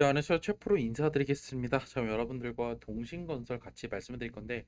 네, 안녕하세요. 최프로 인사드리겠습니다. 자, 여러분들과 동신건설 같이 말씀을 드릴 건데,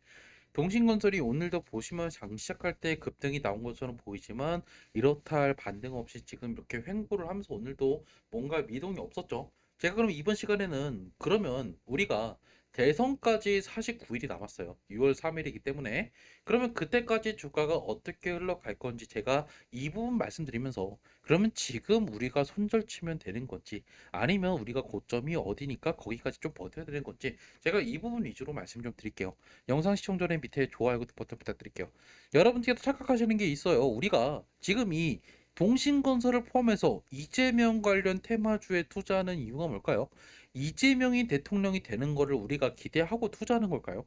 동신건설이 오늘도 보시면 장 시작할 때 급등이 나온 것처럼 보이지만, 이렇다 할 반등 없이 지금 이렇게 횡보를 하면서 오늘도 뭔가 미동이 없었죠. 제가 그럼 이번 시간에는 그러면 우리가 대선까지 49일이 남았어요. 6월 3일이기 때문에 그러면 그때까지 주가가 어떻게 흘러갈 건지 제가 이 부분 말씀드리면서 그러면 지금 우리가 손절치면 되는 건지 아니면 우리가 고점이 어디니까 거기까지 좀 버텨야 되는 건지 제가 이 부분 위주로 말씀 좀 드릴게요. 영상 시청 전에 밑에 좋아요 버튼 부탁드릴게요. 여러분께서 착각하시는 게 있어요. 우리가 지금 이 동신건설을 포함해서 이재명 관련 테마주에 투자하는 이유가 뭘까요? 이재명이 대통령이 되는 거를 우리가 기대하고 투자하는 걸까요?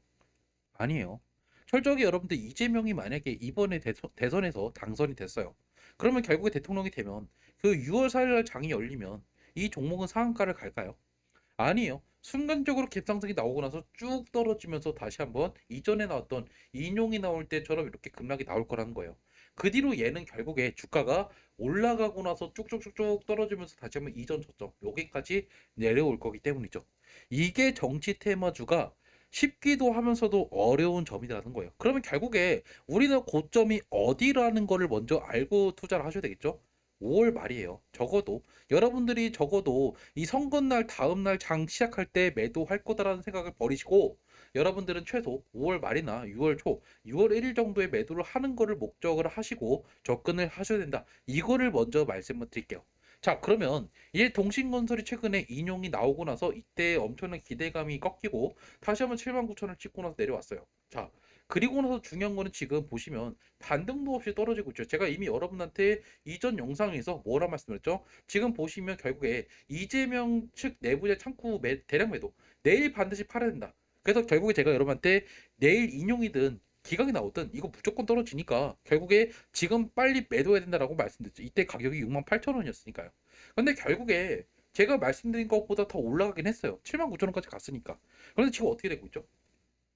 아니에요. 철저하게 여러분들 이재명이 만약에 이번에 대선, 대선 에서 당선이 됐어요. 그러면 결국에 대통령이 되면 그 6월 4일 날 장이 열리면 이 종목은 상한가를 갈까요? 아니에요. 순간적으로 갭상승이 나오고 나서 쭉 떨어지면서 다시 한번 이전에 나왔던 인용이 나올 때처럼 이렇게 급락이 나올 거라는 거예요. 그 뒤로 얘는 결국에 주가가 올라가고 나서 쭉쭉쭉쭉 떨어지면서 다시 한번 이전 저점 여기까지 내려올 거기 때문이죠. 이게 정치 테마주가 쉽기도 하면서도 어려운 점이라는 거예요. 그러면 결국에 우리는 고점이 어디라는 거를 먼저 알고 투자를 하셔야 되겠죠? 5월 말이에요. 적어도 여러분들이 적어도 이 선거날 다음 날 장 시작할 때 매도할 거다라는 생각을 버리시고 여러분들은 최소 5월 말이나 6월 초, 6월 1일 정도에 매도를 하는 거를 목적을 하시고 접근을 하셔야 된다. 이거를 먼저 말씀을 드릴게요. 자, 그러면 이제 동신건설이 최근에 인용이 나오고 나서 이때 엄청난 기대감이 꺾이고 다시 한번 7만 9천을 찍고 나서 내려왔어요. 자, 그리고 나서 중요한 거는 지금 보시면 반등도 없이 떨어지고 있죠. 제가 이미 여러분한테 이전 영상에서 뭐라 말씀드렸죠? 지금 보시면 결국에 이재명 측 내부의 창구 매, 대량 매도 내일 반드시 팔아야 된다. 그래서 결국에 제가 여러분한테 내일 인용이든 기각이 나오든 이거 무조건 떨어지니까 결국에 지금 빨리 매도해야 된다라고 말씀드렸죠. 이때 가격이 6만 8천 원이었으니까요. 근데 결국에 제가 말씀드린 것보다 더 올라가긴 했어요. 7만 9천 원까지 갔으니까. 그런데 지금 어떻게 되고 있죠?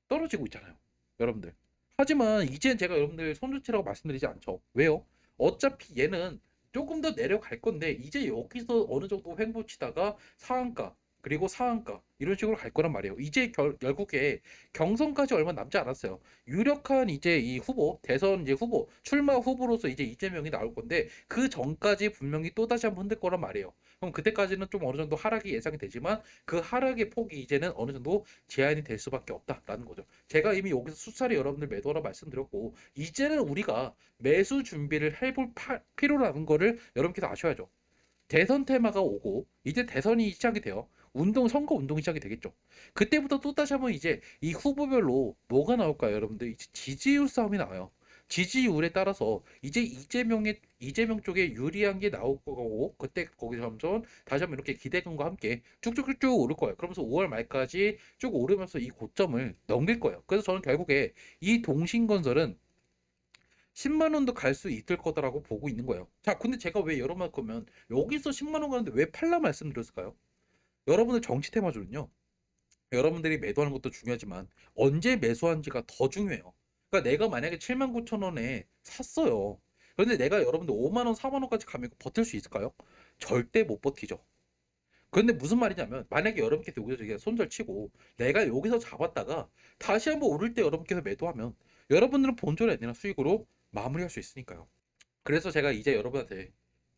떨어지고 있잖아요. 여러분들. 하지만 이젠 제가 여러분들 손주치라고 말씀드리지 않죠. 왜요? 어차피 얘는 조금 더 내려갈 건데 이제 여기서 어느 정도 횡보치다가 상한가 그리고 상한가 이런 식으로 갈 거란 말이에요. 이제 결, 결국에 경선까지 얼마 남지 않았어요. 유력한 이제 이 후보 대선 이제 후보 출마 후보로서 이제 이재명이 나올 건데 그 전까지 분명히 또 다시 한번 흔들 거란 말이에요. 그럼 그때까지는 좀 어느 정도 하락이 예상이 되지만 그 하락의 폭이 이제는 어느 정도 제한이 될 수밖에 없다라는 거죠. 제가 이미 여기서 수차례 여러분들 매도하라 말씀드렸고 이제는 우리가 매수 준비를 해볼 파, 필요라는 거를 여러분께서 아셔야죠. 대선 테마가 오고 이제 대선이 시작이 돼요. 운동 선거 운동이 시작이 되겠죠. 그때부터 또 다시 한번 이제 이 후보별로 뭐가 나올까요, 여러분들? 이제 지지율 싸움이 나와요. 지지율에 따라서 이제 이재명의 이재명 쪽에 유리한 게 나올 거고 그때 거기서 점점 다시 한번 이렇게 기대감과 함께 쭉쭉쭉쭉 오를 거예요. 그러면서 5월 말까지 쭉 오르면서 이 고점을 넘길 거예요. 그래서 저는 결국에 이 동신건설은 10만 원도 갈 수 있을 거다라고 보고 있는 거예요. 자, 근데 제가 왜 여러분 거면 여기서 10만 원 가는데 왜 팔라 말씀드렸을까요? 여러분의 정치 테마주는요. 여러분들이 매도하는 것도 중요하지만 언제 매수한지가 더 중요해요. 그러니까 내가 만약에 7만 9천 원에 샀어요. 그런데 내가 여러분들 5만 원, 4만 원까지 가면 버틸 수 있을까요? 절대 못 버티죠. 그런데 무슨 말이냐면 만약에 여러분께서 여기서 손절 치고 내가 여기서 잡았다가 다시 한번 오를 때 여러분께서 매도하면 여러분들은 본전이 아니라 수익으로 마무리할 수 있으니까요. 그래서 제가 이제 여러분한테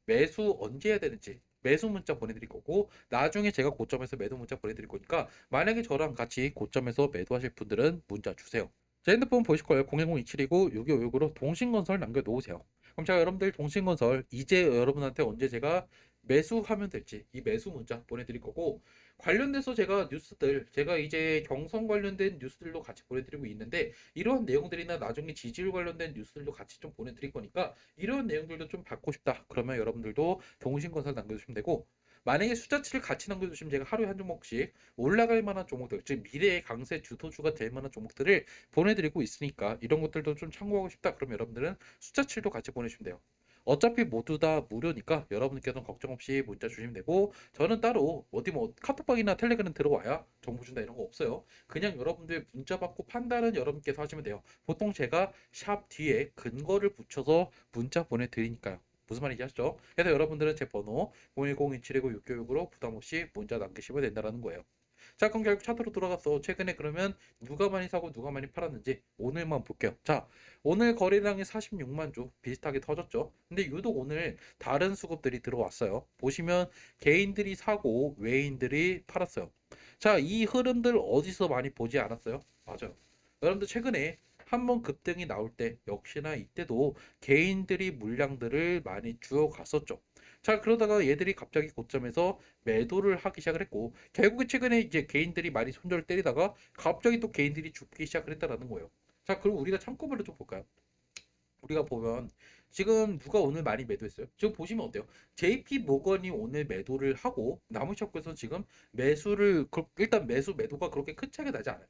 매수 언제 해야 되는지 매수 문자 보내드릴 거고 나중에 제가 고점에서 매도 문자 보내드릴 거니까 만약에 저랑 같이 고점에서 매도하실 분들은 문자 주세요. 제 핸드폰 보실 거예요. 01027이고 6256으로 동신건설 남겨놓으세요. 그럼 제가 여러분들 동신건설 이제 여러분한테 언제 제가 매수하면 될지 이 매수 문자 보내드릴 거고 관련돼서 제가 뉴스들 제가 이제 경선 관련된 뉴스들도 같이 보내드리고 있는데 이러한 내용들이나 나중에 지지율 관련된 뉴스들도 같이 좀 보내드릴 거니까 이런 내용들도 좀 받고 싶다. 그러면 여러분들도 동신건설 남겨주시면 되고 만약에 숫자치를 같이 남겨주시면 제가 하루에 한 종목씩 올라갈 만한 종목들 즉 미래의 강세 주도주가 될 만한 종목들을 보내드리고 있으니까 이런 것들도 좀 참고하고 싶다. 그러면 여러분들은 숫자치도 같이 보내주시면 돼요 어차피 모두 다 무료니까 여러분께서는 걱정 없이 문자 주시면 되고 저는 따로 어디 뭐 카톡방이나 텔레그램 들어와야 정보 준다 이런 거 없어요. 그냥 여러분들 문자 받고 판단은 여러분께서 하시면 돼요. 보통 제가 샵 뒤에 근거를 붙여서 문자 보내드리니까요. 무슨 말인지 아시죠? 그래서 여러분들은 제 번호 010-2719-696으로 부담 없이 문자 남기시면 된다는 거예요. 자, 그럼 결국 차트로 돌아가서 최근에 그러면 누가 많이 사고 누가 많이 팔았는지 오늘만 볼게요. 자, 오늘 거래량이 46만 주 비슷하게 터졌죠. 근데 유독 오늘 다른 수급들이 들어왔어요. 보시면 개인들이 사고 외인들이 팔았어요. 자, 이 흐름들 어디서 많이 보지 않았어요? 맞아요. 여러분들 최근에 한번 급등이 나올 때 역시나 이때도 개인들이 물량들을 많이 주어 갔었죠. 자, 그러다가 얘들이 갑자기 고점에서 매도를 하기 시작을 했고 결국에 최근에 이제 개인들이 많이 손절을 때리다가 갑자기 또 개인들이 죽기 시작을 했다라는 거예요. 자, 그럼 우리가 참고별로 좀 볼까요? 우리가 보면 지금 누가 오늘 많이 매도했어요? 지금 보시면 어때요? JP 모건이 오늘 매도를 하고 나무쇼크에서 지금 매수를 그- 일단 매수 매도가 그렇게 큰 차이가 나지 않아요.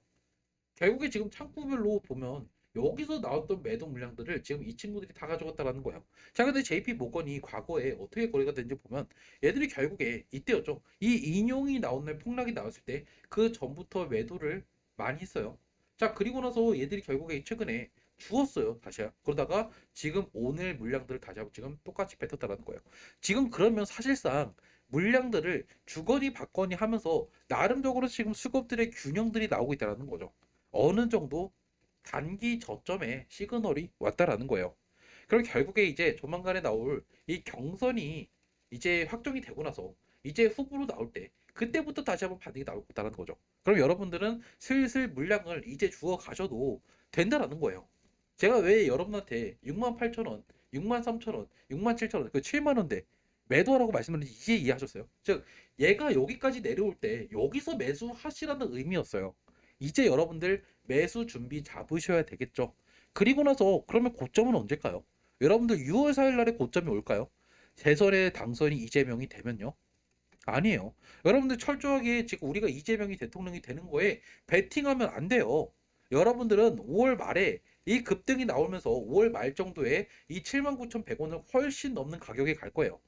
결국에 지금 창구별로 보면 여기서 나왔던 매도 물량들을 지금 이 친구들이 다 가져갔다라는 거예요. 자, 근데 JP 모건이 과거에 어떻게 거래가 됐는지 보면 얘들이 결국에 이때였죠. 이 인용이 나온 날 폭락이 나왔을 때 그 전부터 매도를 많이 했어요. 자, 그리고 나서 얘들이 결국에 최근에 주었어요. 다시야. 그러다가 지금 오늘 물량들을 다시 한번 지금 똑같이 뱉었다라는 거예요. 지금 그러면 사실상 물량들을 주거니 받거니 하면서 나름적으로 지금 수급들의 균형들이 나오고 있다는 거죠. 어느 정도 단기 저점에 시그널이 왔다라는 거예요. 그럼 결국에 이제 조만간에 나올 이 경선이 이제 확정이 되고 나서 이제 후보로 나올 때 그때부터 다시 한번 반등이 나올 거다라는 거죠. 그럼 여러분들은 슬슬 물량을 이제 주워 가셔도 된다라는 거예요. 제가 왜 여러분한테 6만 8천 원, 6만 3천 원, 6만 7천 원, 그 7만 원대 매도하라고 말씀드렸는지 이제 이해하셨어요? 즉 얘가 여기까지 내려올 때 여기서 매수하시라는 의미였어요. 이제 여러분들 매수 준비 잡으셔야 되겠죠. 그리고 나서 그러면 고점은 언제일까요? 여러분들 6월 4일 날에 고점이 올까요? 대선에 당선이 이재명이 되면요? 아니에요. 여러분들 철저하게 지금 우리가 이재명이 대통령이 되는 거에 베팅하면 안 돼요. 여러분들은 5월 말에 이 급등이 나오면서 5월 말 정도에 이 79,100원을 훨씬 넘는 가격에 갈 거예요.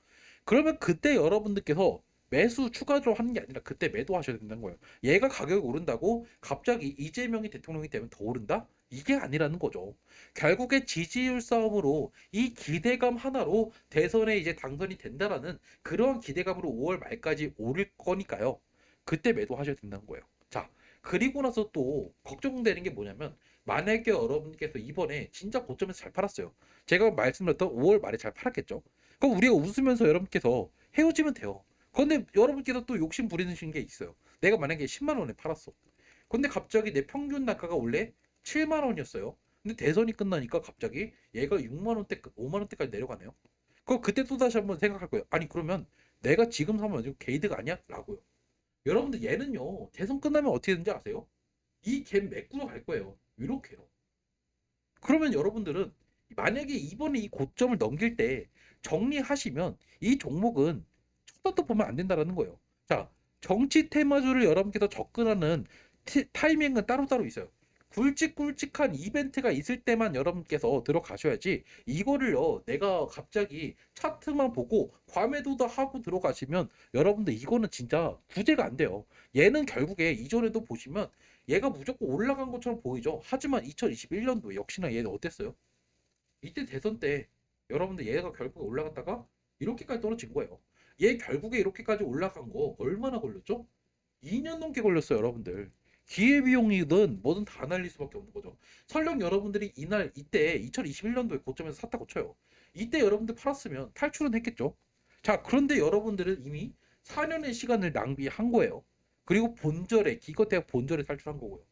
그러면 그때 여러분들께서 매수 추가로 하는 게 아니라 그때 매도하셔야 된다는 거예요. 얘가 가격이 오른다고 갑자기 이재명이 대통령이 되면 더 오른다? 이게 아니라는 거죠. 결국에 지지율 싸움으로 이 기대감 하나로 대선에 이제 당선이 된다라는 그러한 기대감으로 5월 말까지 오를 거니까요. 그때 매도하셔야 된다는 거예요. 자, 그리고 나서 또 걱정되는 게 뭐냐면 만약에 여러분께서 이번에 진짜 고점에서 잘 팔았어요. 제가 말씀드렸던 5월 말에 잘 팔았겠죠. 그럼 우리가 웃으면서 여러분께서 헤어지면 돼요. 그런데 여러분께서 또 욕심 부리는 게 있어요. 내가 만약에 10만 원에 팔았어. 근데 갑자기 내 평균 단가가 원래 7만 원이었어요. 근데 대선이 끝나니까 갑자기 얘가 6만 원대, 5만 원대까지 내려가네요. 그럼 그때 또 다시 한번 생각할 거예요. 아니 그러면 내가 지금 사면 이거 게이드가 아니야? 라고요. 여러분들 얘는요. 대선 끝나면 어떻게 되는지 아세요? 이갭 메꾸러 갈 거예요. 이렇게요. 그러면 여러분들은 만약에 이번에 이 고점을 넘길 때 정리하시면 이 종목은 쳐다도 보면 안 된다라는 거예요. 자, 정치 테마주를 여러분께서 접근하는 티- 타이밍은 따로따로 있어요. 굵직굵직한 이벤트가 있을 때만 여러분께서 들어가셔야지 이거를요 내가 갑자기 차트만 보고 과매도도 하고 들어가시면 여러분들 이거는 진짜 구제가 안 돼요 얘는 결국에 이전에도 보시면 얘가 무조건 올라간 것처럼 보이죠 하지만 2021년도 역시나 얘는 어땠어요 이때 대선 때 여러분들 얘가 결국에 올라갔다가 이렇게까지 떨어진 거예요 얘 결국에 이렇게까지 올라간 거 얼마나 걸렸죠 2년 넘게 걸렸어요 여러분들 기회비용이든 뭐든 다 날릴 수밖에 없는 거죠. 설령 여러분들이 이날 이때 2021년도에 고점에서 샀다고 쳐요. 이때 여러분들 팔았으면 탈출은 했겠죠. 자, 그런데 여러분들은 이미 4년의 시간을 낭비한 거예요. 그리고 본절에 기껏해야 본절에 탈출한 거고요.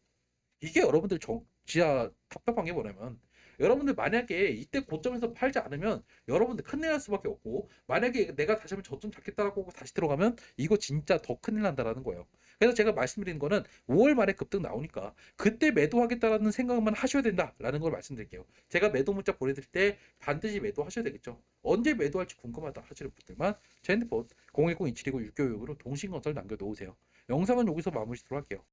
이게 여러분들 정, 진짜 답답한 게 뭐냐면 여러분들 만약에 이때 고점에서 팔지 않으면 여러분들 큰일 날 수밖에 없고 만약에 내가 다시 한번 저점 잡겠다라고 다시 들어가면 이거 진짜 더 큰일 난다라는 거예요. 그래서 제가 말씀드리는 거는 5월 말에 급등 나오니까 그때 매도하겠다라는 생각만 하셔야 된다라는 걸 말씀드릴게요. 제가 매도 문자 보내드릴 때 반드시 매도하셔야 되겠죠. 언제 매도할지 궁금하다 하시는 분들만 제 핸드폰 010-2729-696으로 동신건설 남겨놓으세요. 영상은 여기서 마무리 짓도록 할게요.